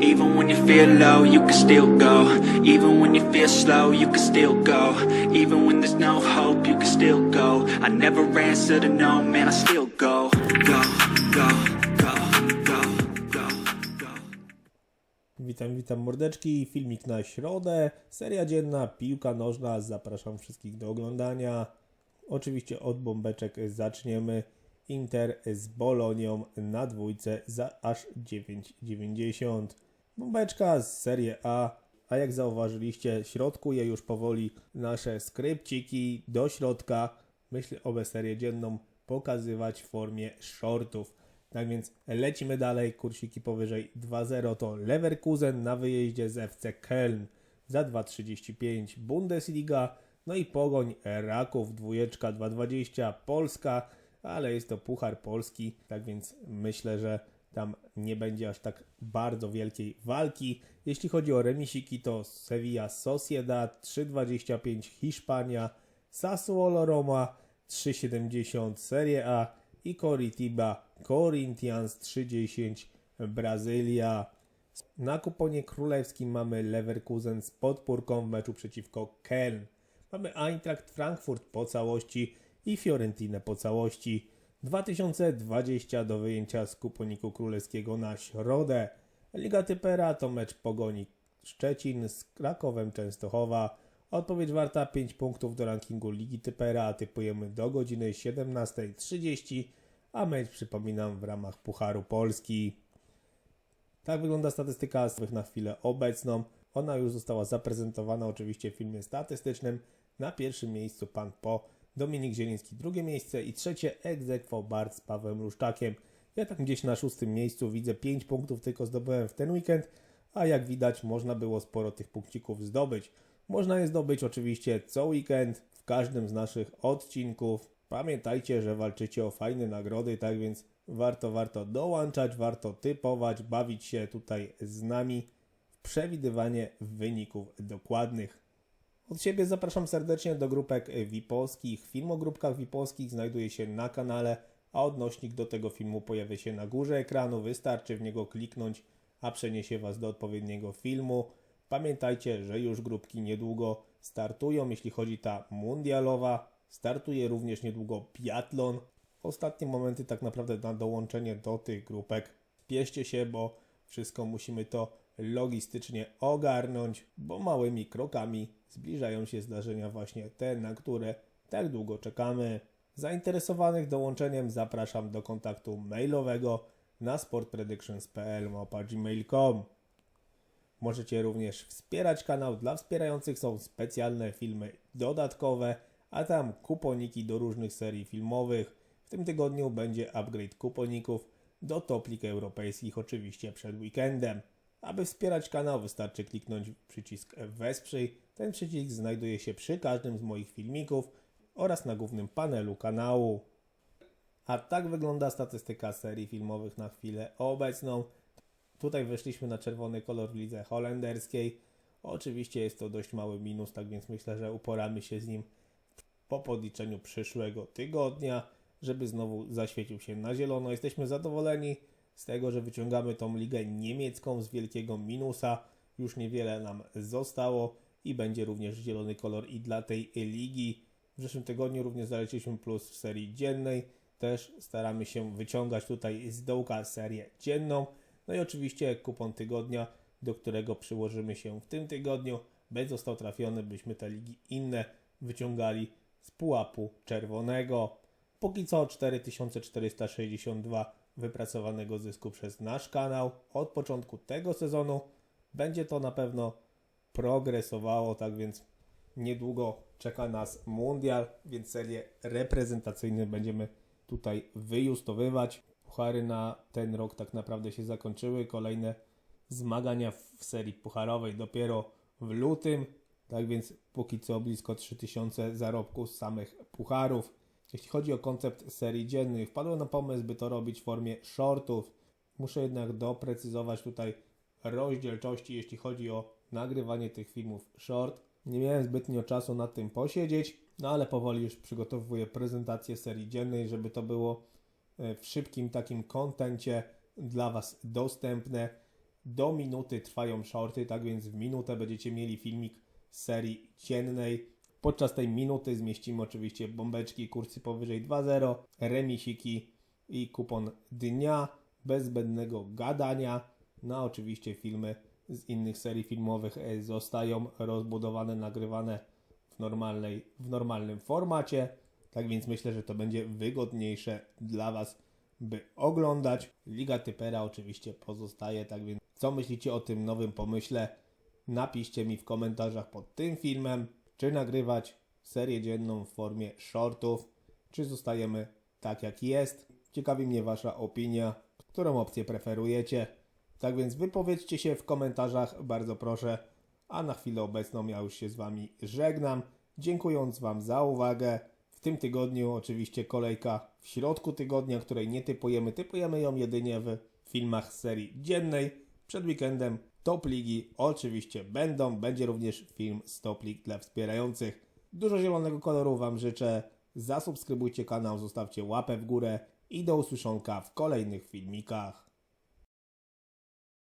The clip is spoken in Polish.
Even when you feel low, you can still go. Even when you feel slow, you can still go. Even when there's no hope, you can still go. I never answer to no, man, I still go. Go, go, go, go, go, go. Witam, witam mordeczki, filmik na środę, seria dzienna, piłka nożna, zapraszam wszystkich do oglądania. Oczywiście od bombeczek zaczniemy. Inter z Bolonią na dwójce za aż 9,90. Bombeczka z Serie A, a jak zauważyliście, środkuje już powoli nasze skrypciki do środka. Myślę, obe serię dzienną pokazywać w formie shortów. Tak więc lecimy dalej. Kursiki powyżej 2-0 to Leverkusen na wyjeździe z FC Köln za 2,35 Bundesliga. No i Pogoń Raków dwójeczka 2,20 Polska, ale jest to Puchar Polski, tak więc myślę, że tam nie będzie aż tak bardzo wielkiej walki. Jeśli chodzi o remisiki, to Sevilla Sociedad 3,25 Hiszpania, Sassuolo Roma 3,70 Serie A i Coritiba Corinthians 3,10 Brazylia. Na kuponie królewskim mamy Leverkusen z podpórką w meczu przeciwko Köln. Mamy Eintracht Frankfurt po całości i Fiorentinę po całości. 2020 do wyjęcia z kuponiku królewskiego na środę. Liga Typera to mecz Pogoni Szczecin z Krakowem Częstochowa. Odpowiedź warta 5 punktów do rankingu Ligi Typera. Typujemy do godziny 17.30, a mecz przypominam w ramach Pucharu Polski. Tak wygląda statystyka z na chwilę obecną. Ona już została zaprezentowana oczywiście w filmie statystycznym. Na pierwszym miejscu pan Po, Dominik Zieliński drugie miejsce i trzecie Egzekwo Bart z Pawłem Ruszczakiem. Ja tak gdzieś na szóstym miejscu widzę 5 punktów tylko zdobyłem w ten weekend, a jak widać można było sporo tych punkcików zdobyć. Można je zdobyć oczywiście co weekend w każdym z naszych odcinków. Pamiętajcie, że walczycie o fajne nagrody, tak więc warto, warto dołączać, warto typować, bawić się tutaj z nami w przewidywanie wyników dokładnych. Od siebie zapraszam serdecznie do grupek VIP-owskich. Film o grupkach VIP-owskich znajduje się na kanale, a odnośnik do tego filmu pojawia się na górze ekranu. Wystarczy w niego kliknąć, a przeniesie Was do odpowiedniego filmu. Pamiętajcie, że już grupki niedługo startują, jeśli chodzi ta mundialowa. Startuje również niedługo biatlon. Ostatnie momenty tak naprawdę na dołączenie do tych grupek. Spieszcie się, bo wszystko musimy to logistycznie ogarnąć, bo małymi krokami zbliżają się zdarzenia właśnie te, na które tak długo czekamy. Zainteresowanych dołączeniem zapraszam do kontaktu mailowego na sportpredictions.pl.gmail.com Możecie również wspierać kanał. Dla wspierających są specjalne filmy dodatkowe, a tam kuponiki do różnych serii filmowych. W tym tygodniu będzie upgrade kuponików do toplik europejskich, oczywiście przed weekendem. Aby wspierać kanał, wystarczy kliknąć przycisk Wesprzyj. Ten przycisk znajduje się przy każdym z moich filmików oraz na głównym panelu kanału. A tak wygląda statystyka serii filmowych na chwilę obecną. Tutaj weszliśmy na czerwony kolor w lidze holenderskiej. Oczywiście jest to dość mały minus, tak więc myślę, że uporamy się z nim po podliczeniu przyszłego tygodnia, żeby znowu zaświecił się na zielono. Jesteśmy zadowoleni z tego, że wyciągamy tą ligę niemiecką z wielkiego minusa. Już niewiele nam zostało i będzie również zielony kolor i dla tej ligi. W zeszłym tygodniu również zaleciliśmy plus w serii dziennej. Też staramy się wyciągać tutaj z dołka serię dzienną. No i oczywiście kupon tygodnia, do którego przyłożymy się w tym tygodniu. Będzie został trafiony, byśmy te ligi inne wyciągali z pułapu czerwonego. Póki co 4462 wypracowanego zysku przez nasz kanał od początku tego sezonu. Będzie to na pewno progresowało, tak więc niedługo czeka nas mundial, więc serie reprezentacyjne będziemy tutaj wyjustowywać. Puchary na ten rok tak naprawdę się zakończyły. Kolejne zmagania w serii pucharowej dopiero w lutym. Tak więc póki co blisko 3000 zarobków z samych pucharów. Jeśli chodzi o koncept serii dziennych, wpadłem na pomysł, by to robić w formie shortów. Muszę jednak doprecyzować tutaj rozdzielczości, jeśli chodzi o nagrywanie tych filmów short. Nie miałem zbytnio czasu nad tym posiedzieć, no ale powoli już przygotowuję prezentację serii dziennej, żeby to było e, w szybkim takim kontencie dla Was dostępne. Do minuty trwają shorty, tak więc w minutę będziecie mieli filmik serii dziennej. Podczas tej minuty zmieścimy oczywiście bombeczki, kursy powyżej 2.0, remisiki i kupon dnia, bez zbędnego gadania. No oczywiście filmy z innych serii filmowych e, zostają rozbudowane, nagrywane w, normalnej, w normalnym formacie. Tak więc myślę, że to będzie wygodniejsze dla Was, by oglądać. Liga Typera oczywiście pozostaje, tak więc co myślicie o tym nowym pomyśle? Napiszcie mi w komentarzach pod tym filmem, czy nagrywać serię dzienną w formie shortów, czy zostajemy tak jak jest. Ciekawi mnie Wasza opinia, którą opcję preferujecie. Tak więc wypowiedzcie się w komentarzach, bardzo proszę. A na chwilę obecną ja już się z Wami żegnam, dziękując Wam za uwagę. W tym tygodniu oczywiście kolejka w środku tygodnia, której nie typujemy. Typujemy ją jedynie w filmach serii dziennej. Przed weekendem top ligi oczywiście będą. Będzie również film z lig dla wspierających. Dużo zielonego koloru Wam życzę. Zasubskrybujcie kanał, zostawcie łapę w górę i do usłyszonka w kolejnych filmikach.